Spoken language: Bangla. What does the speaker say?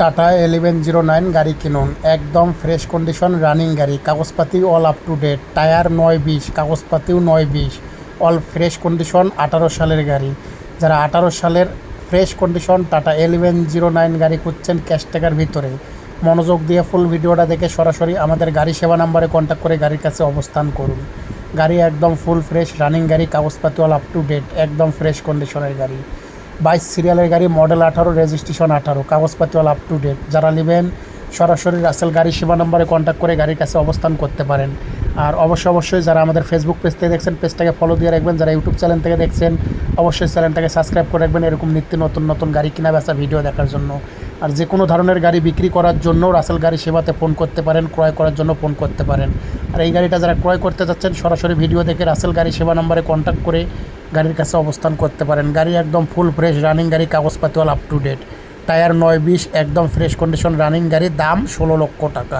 টাটা এলেভেন জিরো নাইন গাড়ি কিনুন। একদম ফ্রেশ কন্ডিশন, রানিং গাড়ি। কাগজপাতি all up to date tyre নয় বিশ, কাগজপাতিও নয় বিশ। অল ফ্রেশ কন্ডিশন আঠারো সালের গাড়ি। যারা আঠারো সালের fresh condition Tata eleven zero nine গাড়ি খুঁজছেন ক্যাশ টাকার ভিতরে। মনোযোগ দিয়ে ফুল ভিডিওটা দেখে সরাসরি আমাদের গাড়ি সেবা নাম্বারে কন্ট্যাক্ট করে গাড়ির কাছে অবস্থান করুন। গাড়ি একদম ফুল ফ্রেশ রানিং গাড়ি, কাগজপাতি অল আপ টু ডেট একদম ফ্রেশ কন্ডিশনের গাড়ি। বাইশ সিরিয়ালের গাড়ি মডেল আঠারো, রেজিস্ট্রেশন আঠারো কাগজপাতি অল আপ টু ডেট যারা নেবেন, সরাসরি রাসেল গাড়ি সেবা নম্বরে কন্ট্যাক্ট করে গাড়ির কাছে অবস্থান করতে পারেন। আর অবশ্যই অবশ্যই যারা আমাদের ফেসবুক পেজ থেকে দেখছেন পেজটাকে ফলো দিয়ে রাখবেন। যারা ইউটিউব চ্যানেল থেকে দেখছেন, অবশ্যই চ্যানেলটাকে সাবস্ক্রাইব করে রাখবেন এরকম নিত্য নতুন নতুন গাড়ি কেনা বেচা ভিডিও দেখার জন্য। আর যে কোনো ধরনের গাড়ি বিক্রি করার জন্য রাসেল গাড়ি সেবাতে ফোন করতে পারেন, ক্রয় করার জন্য ফোন করতে পারেন। আর এই গাড়িটা যারা ক্রয় করতে যাচ্ছেন, সরাসরি ভিডিও দেখে রাসেল গাড়ি সেবা নম্বরে কন্ট্যাক্ট করে গাড়ির কাছে অবস্থান করতে পারেন। গাড়ি একদম ফুল ফ্রেশ রানিং গাড়ি কাগজপাতি all up to date tyre নয় বিশ, একদম ফ্রেশ কন্ডিশন রানিং গাড়ি, দাম ষোলো লক্ষ টাকা।